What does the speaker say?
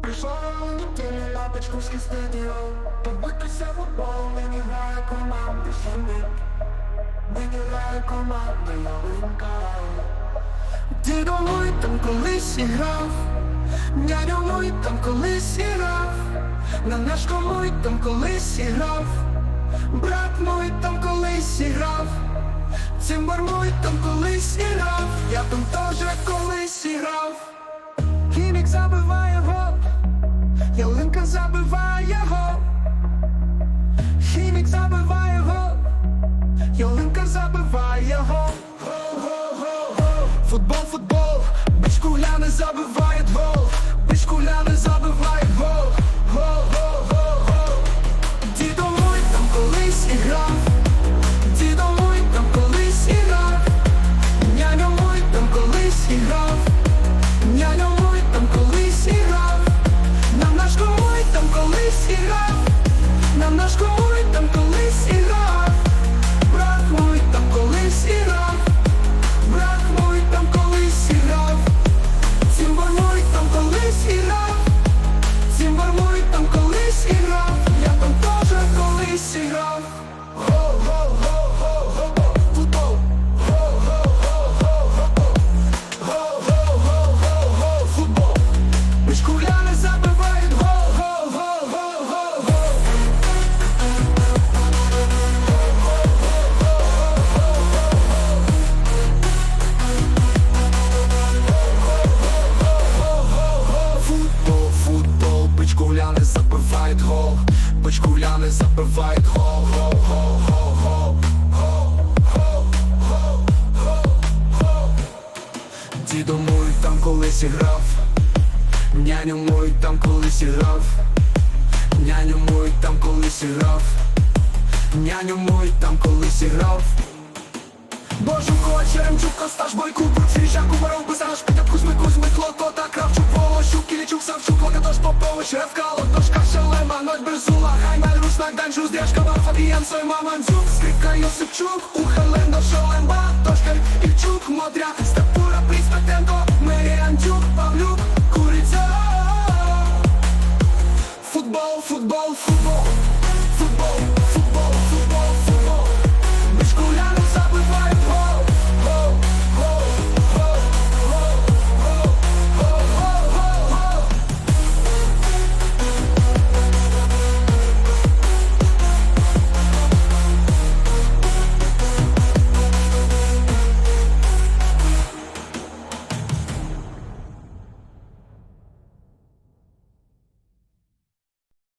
Прийшла на Печківський стадіон Побитися футбол, нині грає команда Хімік Нині грає команда Ялинка Дідо мой там колись іграв Дядя мой там колись іграв Нанешко мой там колись іграв Брат мой там колись іграв Цимбар мой там колись іграв Я там теж колись іграв Футбол, футбол Бичкуляни не забиває Бичкуляни гол, гол, гол Дідо мой там колись іграв Няню мой там колись іграв Няню мой там колись іграв Няню мой там колись іграв Боженко, Черемчук, Косташ, Бойку, Свіжак, Кубаров, Бизаш, Ноль, Берзула, Хаймель, Руснак, Данчу, Варфа, Фабіян, Сойма, Мандзюк, Скрипка, Йосипчук, Ухален,